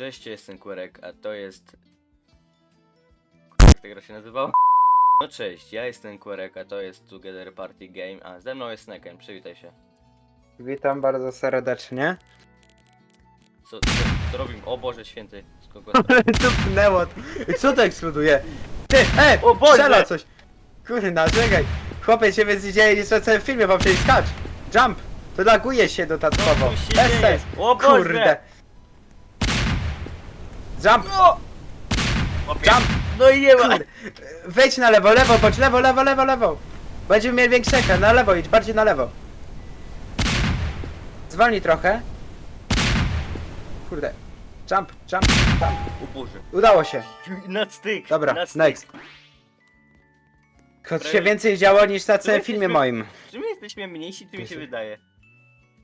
Cześć, jestem Kwerek, a to jest... Jak ta gra się nazywał? No cześć, ja jestem Kwerek, a to jest Together Party Game, a ze mną jest Neken, przywitaj się. Witam bardzo serdecznie. Co, co, co robimy? O Boże Święty, z kogo Tupnęło. Co to eksploduje? Ty, e! O Boże! Strzela coś! Kurna, czekaj. Chłopie, się więc dzieje niż na całym filmie, bo przecież skacz. Jump! To laguje się dodatkowo. Co tu się Bez dzieje? sens. O Boże! Kurde. Jump! No! Jump! No i nie ma! Wejdź na lewo, lewo, bądź lewo, lewo, lewo, lewo. Będziemy mieli większy ekran. Na lewo idź, bardziej na lewo. Zwolnij trochę. Kurde. Jump, jump, jump. O Boże. Udało się. Na styk! Dobra, na styk. next. Choć się więcej działo niż na całym filmie jesteśmy- moim. Czy my jesteśmy mniejsi, ty mi się Jezu. wydaje?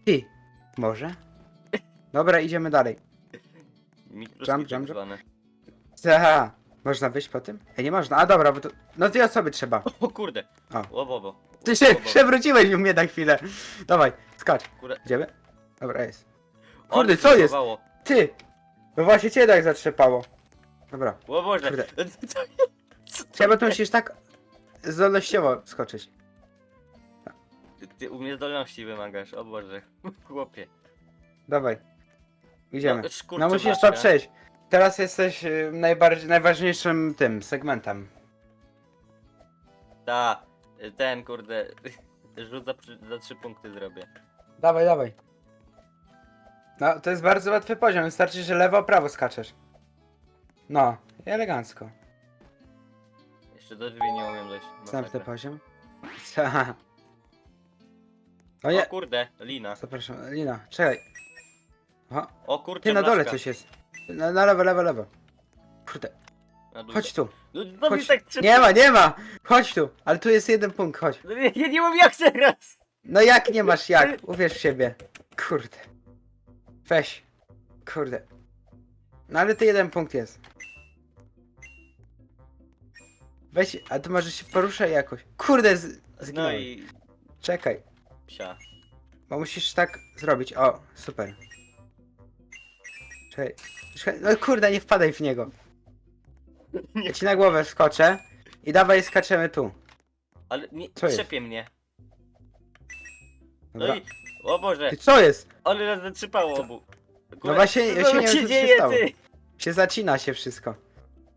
Ty, może? Dobra, idziemy dalej. Jump, jump, zwane. Aha, można wyjść po tym? Ej, nie można. A dobra, bo to... No dwie osoby trzeba. O kurde! O. Ty się przewróciłeś mnie na chwilę. Dawaj, skacz. Kurde. Idziemy? Dobra, jest. Kurde, co jest? Ty! No właśnie cię tak zatrzepało. Dobra. O Boże! Kurde. Co, co to Trzeba tu jest? musisz tak zdolnościowo skoczyć. Ty u mnie zdolności wymagasz, o Boże. Chłopie. Dawaj. Idziemy. No, No musisz to przejść. Teraz jesteś y, najbardziej, najważniejszym tym segmentem. Ta, ten kurde, rzut za, przy- za trzy punkty zrobię. Dawaj, dawaj. No, to jest bardzo łatwy poziom. Wystarczy, że lewo, prawo skaczesz. No, i elegancko. Jeszcze do drzwi nie umiem dojść. Następny Masakra. poziom. Ha. O O nie, kurde, lina. zapraszam, Lina, czekaj. O, O kurczę, ty na dole blaszka. coś jest. Na, na lewo, lewo, lewo. Kurde, Na dół. chodź tu. No, no mi Chodź. tak Nie ma, nie ma! Chodź tu, ale tu jest jeden punkt, chodź. No, nie, ja nie mam jak teraz! No jak nie masz jak? Uwierz w siebie. Kurde. Weź. Kurde. No ale to jeden punkt jest. Weź, a to może się poruszaj jakoś. Kurde, z, No zginąłem. i Czekaj, psia. bo musisz tak zrobić. O, super. Czekaj. Czekaj. No kurde, nie wpadaj w niego. Nie. Ja ci na głowę skoczę i dawaj skaczemy tu. Ale nie, Co jest? trzepie mnie. No Dobra. i, o Boże, Ty co jest? ale nas zatrzypało obu. Kurde, właśnie, ja się nie wiem, się co się dzieje, stało. ty? Się zacina się wszystko.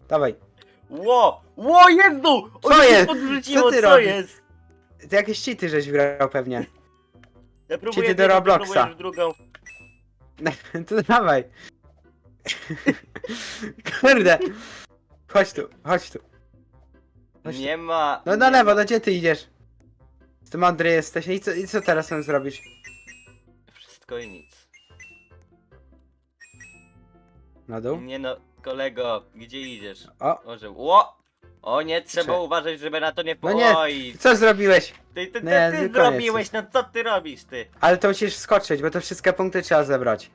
Dawaj. Ło, ło, Jezu! Co jest? podrzuciło, Co ty co robisz? jest? Ty jakieś cheaty żeś grał pewnie. Ja próbuję ty do Robloxa. próbujesz drugą. To dawaj. Kurde. Chodź tu, chodź tu. Chodź tu. Nie ma. No na nie lewo, no gdzie ty idziesz? Ty mądry jesteś. I co, I co teraz mam zrobić? Wszystko i nic. Na dół? Nie no, kolego, gdzie idziesz? O, O, że... Ło! O nie, trzeba Czekaj. uważać, żeby na to nie No nie. Oj, co zrobiłeś? ty, ty, ty, Nie, ty koniec zrobiłeś, no co ty robisz, ty? Ale to musisz skoczyć, bo to wszystkie punkty trzeba zebrać.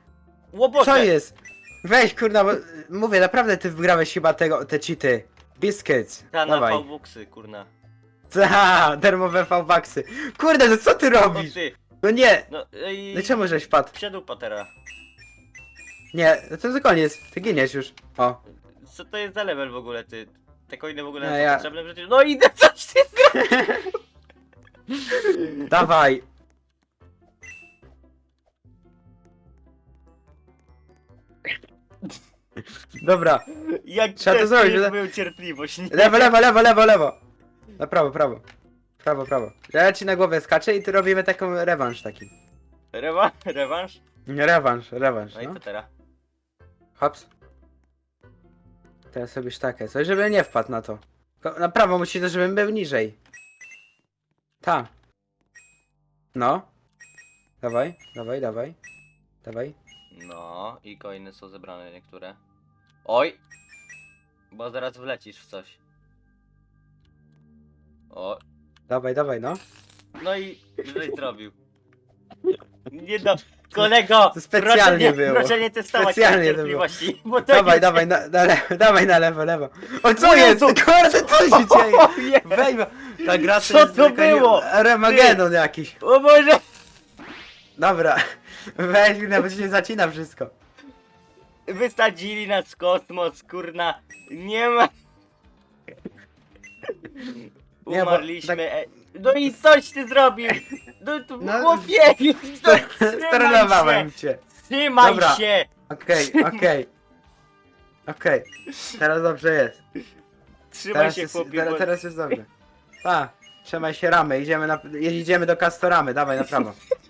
Ło Boże! Co jest? Weź kurna, bo mówię, naprawdę ty wygrałeś chyba tego, te cheaty. Biscuits. Ta na Dawaj. V-Bucksy, kurna. Ta, darmowe V-Bucksy. Kurde, no co ty O robisz? ty, No nie. no i... No czemu żeś wpadł? Wsiadł patera. Nie, no to to koniec. Ty giniesz już. O. Co to jest za level w ogóle, ty? Te coiny w ogóle No są ja- potrzebne przecież. No idę, coś ty Dawaj. Dobra. Jak Trzeba to testujesz zrobić, że- moją cierpliwość. Nie? Lewo, lewo, lewo, lewo, lewo. Na prawo, prawo. Prawo, prawo. Ja ci na głowę skaczę i tu robimy taką rewanż taki. Rewa rewanż? Rewanż, rewanż, No i no. co teraz? Hops. Teraz sobie takie coś, żeby nie wpadł na to. Tylko Na prawo musi to, żebym był niżej. Ta. No. Dawaj, dawaj, dawaj. Dawaj. No i coiny są zebrane niektóre. Oj! Bo zaraz wlecisz w coś. O, Dawaj, dawaj, no. no i żeś zrobił. Nie no, kolego! To specjalnie proszę nie, było. Proszę nie testować Specjalnie to było. cierpliwości, bo to Dawaj, jest... dawaj, na, na lewo, dawaj na lewo, lewo. O co O jest? Kurde, co się dzieje? Nie. Wejma. Ta gra Co jest to jakaś było? Armageddon jakiś. O Boże! Dobra. Weź, nawet się zacina wszystko. Wysadzili nas kosmos, kurna. Nie ma. Nie, bo Umarliśmy. tak- e, No i coś ty zrobił! No to No, chłopie! No, trzymaj się! cię. Trzymaj Dobra. się! Okej, okej. Okej. Teraz dobrze jest. Trzymaj Teraz się jest, chłopie, teraz, bo... teraz jest dobrze. Pa, trzymaj się ramy, idziemy na, idziemy do Castoramy, dawaj na prawo.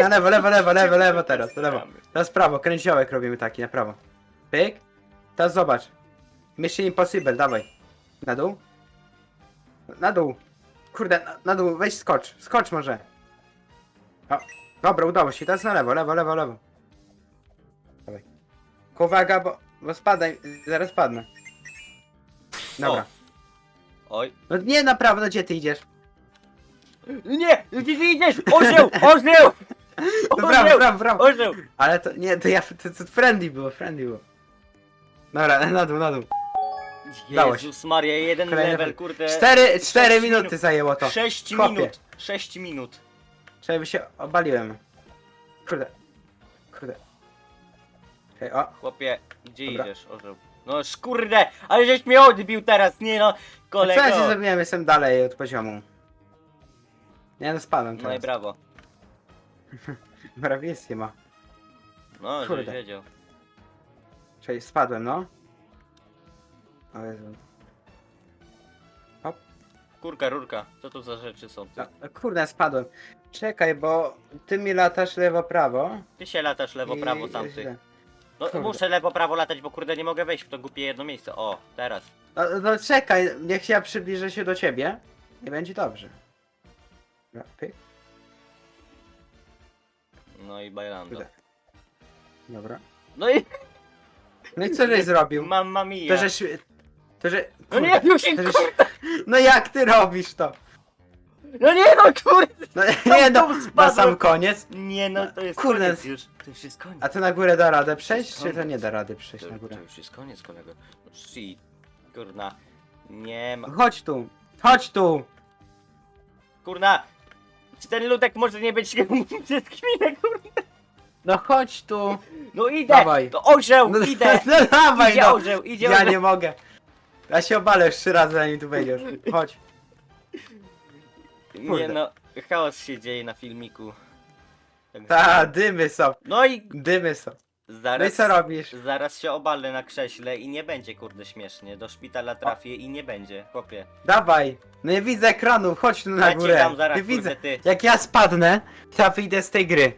Na lewo, lewo, lewo, lewo, lewo teraz, lewo. Teraz prawo, kręciołek robimy taki, na prawo. Pyk. Teraz zobacz. Mission Impossible, dawaj. Na dół. Na dół. Kurde, na, na dół, weź skocz, skocz może. O, dobra, udało się, teraz na lewo, lewo, lewo, lewo. Dawaj. Tylko Uwaga, bo, bo spadaj, zaraz padnę. Dobra. Oj. No nie, na prawo, no gdzie ty idziesz? Nie! Gdzie ty idziesz? Orzeł! Orzeł! No brawo, brawo, brawo. Orzeł! Ale to, nie, to ja, to, to friendly było, friendly było. Dobra, na dół, na dół. Dało się. Jezus Maria, jeden Kolejny level, level. kurde. Cztery, cztery sześć minuty minut. zajęło to. 6 Chłopie. minut. 6 minut. Żeby się obaliłem. Kurde. Kurde. Hej, o. Chłopie, gdzie Dobra. idziesz, orzeł? No szkurde, ale żeś mnie odbił teraz, nie no, Co kolego. ja się zrobiłem? Jestem dalej od poziomu. Nie no, spadłem No i teraz. brawo. Brawiskie ma. No, żeś Kurde. wiedział. Czyli spadłem, no. O Jezu. Kurka, rurka, co to za rzeczy są? Ty, No, no kurde, spadłem. Czekaj, bo ty mi latasz lewo-prawo. ty się latasz lewo, i- prawo, tamty. źle. No Kurde. muszę lewo, prawo latać, bo kurde nie mogę wejść w to głupie jedno miejsce. O, teraz. No, no czekaj, niech ja przybliżę się do ciebie i będzie dobrze. Dobra, pyk. No i bailando. Kurde. Dobra. No i No i co żeś zrobił? mamma mia. To żeś... To że... No nie, już się to żeś... kurde. No jak ty robisz to? No nie no, kurde. No nie no, na sam koniec. Nie no, to jest Kurde. koniec już. To już jest koniec. A to na górę da radę przejść, czy to nie da rady przejść To, na to górę? już jest koniec, kolego. No shit. Kurna. Nie ma. Chodź tu! Chodź tu! Kurna! Czy ten ludek może nie być przez chwilę, kurna? No chodź tu! No idę! Dawaj. To orzeł, No, idę! no dawaj idzie no! orzeł, idzie Ja orzeł. nie mogę. Ja się obalę trzy razy zanim tu wejdziesz. Chodź. Nie Kurde. no, chaos się dzieje na filmiku. Tak Ta, dymy są. No i Dymy są. No i zaraz, co robisz? zaraz się obalę na krześle i nie będzie kurde śmiesznie. Do szpitala trafię i nie będzie, chłopie. Dawaj. No nie widzę ekranu, chodź tu na Ja górę. dam zaraz, nie kurde, widzę. ty. Jak ja spadnę, to ja wyjdę z tej gry.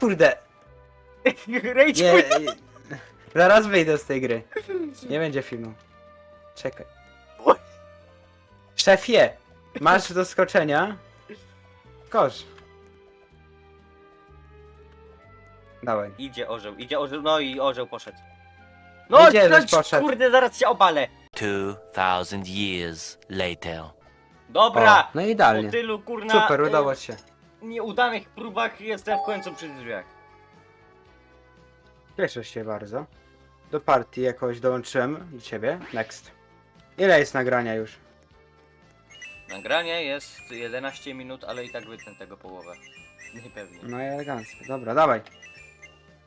Kurde. Rage Nie. quit. nie. Zaraz wyjdę z tej gry. Nie będzie filmu. Czekaj. Szefie, masz do skoczenia? Kosz. Dawaj. Idzie orzeł, idzie orzeł, no i orzeł poszedł. No, Gdzie no żeś poszedł? kurde, zaraz się obalę. 2,000 years later. Dobra, O, no po idealnie. tylu kurna Super, y, udało się. nieudanych próbach jestem w końcu przy drzwiach. Cieszę się bardzo. Do partii jakoś dołączyłem do ciebie. Next. Ile jest nagrania już? Nagranie jest 11 minut, ale i tak wytnę tego połowę. Niepewnie. No i elegancko. Dobra, dawaj.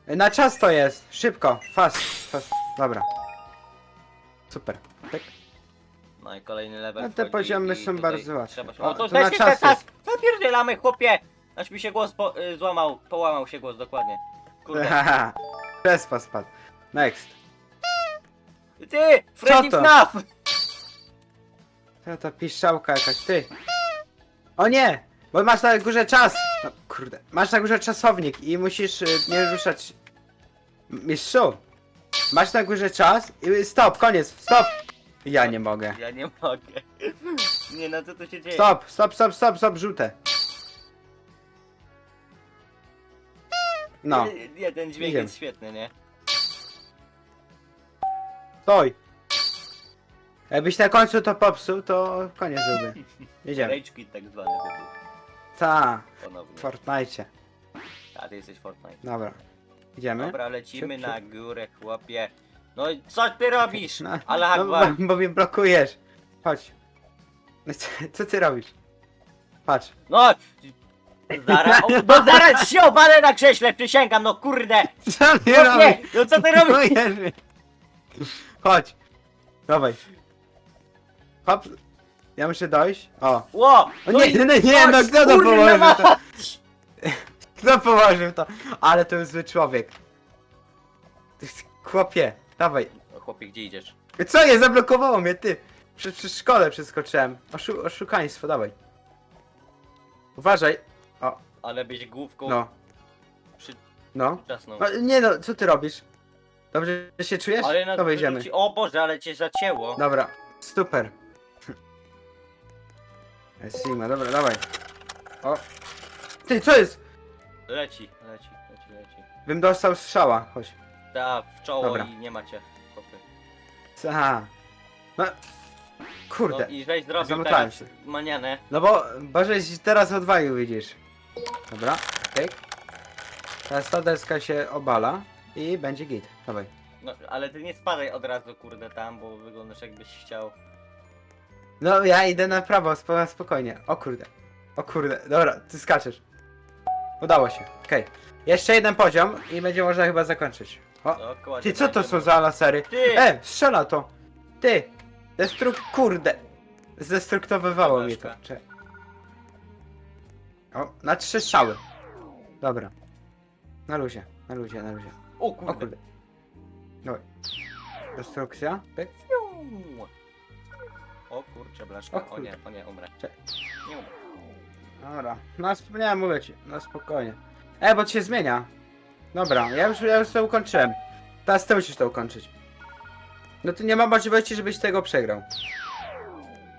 Na czas to jest. Szybko. Fast. Fast. Dobra. Super. Tak. No i kolejny level No te wchodzi poziomy i są tutaj bardzo łatwe. Trzeba się... O, O, to, to na czas ten jest. czas! Zapierdzielamy, chłopie! Aż mi się głos po, y, złamał, połamał się głos, dokładnie. Kurde. Haha. Przespa spadł. Next. Ty! Freddy to? FNAF! To ta piszczałka jakaś, ty. O nie! Bo masz na górze czas! Kurde. Masz na górze czasownik i musisz y, nie ruszać... Mistrzu! Masz na górze czas i stop, koniec, stop! Ja nie mogę. Ja nie mogę. Nie no, co tu się dzieje? Stop, stop, stop, stop, stop, żółte. No, Nie, Nie, ten dźwięk Idziemy. jest świetny, nie? stoj! Jakbyś na końcu to popsuł, to koniec byłby. Jedziemy. Rage quit tak zwany. Ta, Ponownie. Fortnite. A ty jesteś Fortnite. Dobra. Idziemy? Dobra, lecimy na górę, chłopie. No i co ty robisz? No, no, Akbar. bo, bo mnie blokujesz. Chodź. No, co, co ty robisz? Patrz. No! Zaraz, o, no zaraz się obalę na krześle, przysięgam, no kurde! Co ty No nie, robisz? no co ty robisz? Chodź. Dawaj. Hop. Ja muszę dojść. O. Ło! O no nie, i- nie, nie, nie, no kto to położył to? Kto położył to? Ale to jest zły człowiek. Chłopie, dawaj. O, Chłopie, gdzie idziesz? Co je zablokowało mnie, ty? Przez, przez szkole przeskoczyłem. Oszu oszukaństwo, dawaj. Uważaj. O, Ale byś główką no, przy... no. no. Nie no, co ty robisz? Dobrze się czujesz? Ale na To wejdziemy. wyrzuci- O Boże, ale cię zacięło. Dobra, super. Sigma, dobra, dawaj. O. Ty, co jest? Leci, leci, leci, leci. Bym dostał strzała, chodź. Da, w czoło Dobra. i nie macie. Chłopy. Aha. No. No Kurde. i żeś zrobił zamotałem teraz się. manianę. No bo, żeś teraz odwalił, widzisz. Dobra, okej. Teraz ta deska się obala i będzie git. Dawaj. No, ale ty nie spadaj od razu, kurde, tam, bo wyglądasz jakbyś chciał. No ja idę na prawo, spo- spokojnie. O kurde. O kurde, dobra, ty skaczesz. Udało się, okej. Jeszcze jeden poziom i będzie można chyba zakończyć. O, Dokładnie. ty co to będzie, są za lasery? Ty! E, strzela to! Ty! Destruk... kurde! Zdestruktowywało mi to. Dobra. Cze- O, na trzy strzały. Dobra. Na luzie, na luzie, na luzie. O O kurde. Destrukcja. Pyk. O kurczę, blaszka. O O, nie, o nie, umrę. Cze- Nie umrę. Dobra. No sp- nie mówię ci, no spokojnie. E, bo to się zmienia. Dobra, ja już, ja już to ukończyłem. Teraz ty musisz to ukończyć. No to nie ma możliwości, żebyś tego przegrał.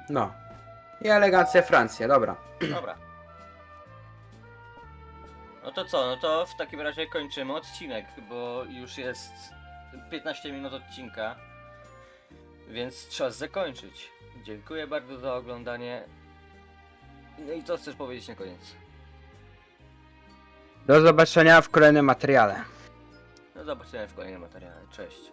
No. I elegancja Francja, dobra. Dobra. No to co, no to w takim razie kończymy odcinek, bo już jest 15 minut odcinka, więc czas zakończyć. Dziękuję bardzo za oglądanie. No i co chcesz powiedzieć na koniec? Do zobaczenia w kolejnym materiale. No zobaczymy w kolejnym materiale. Cześć.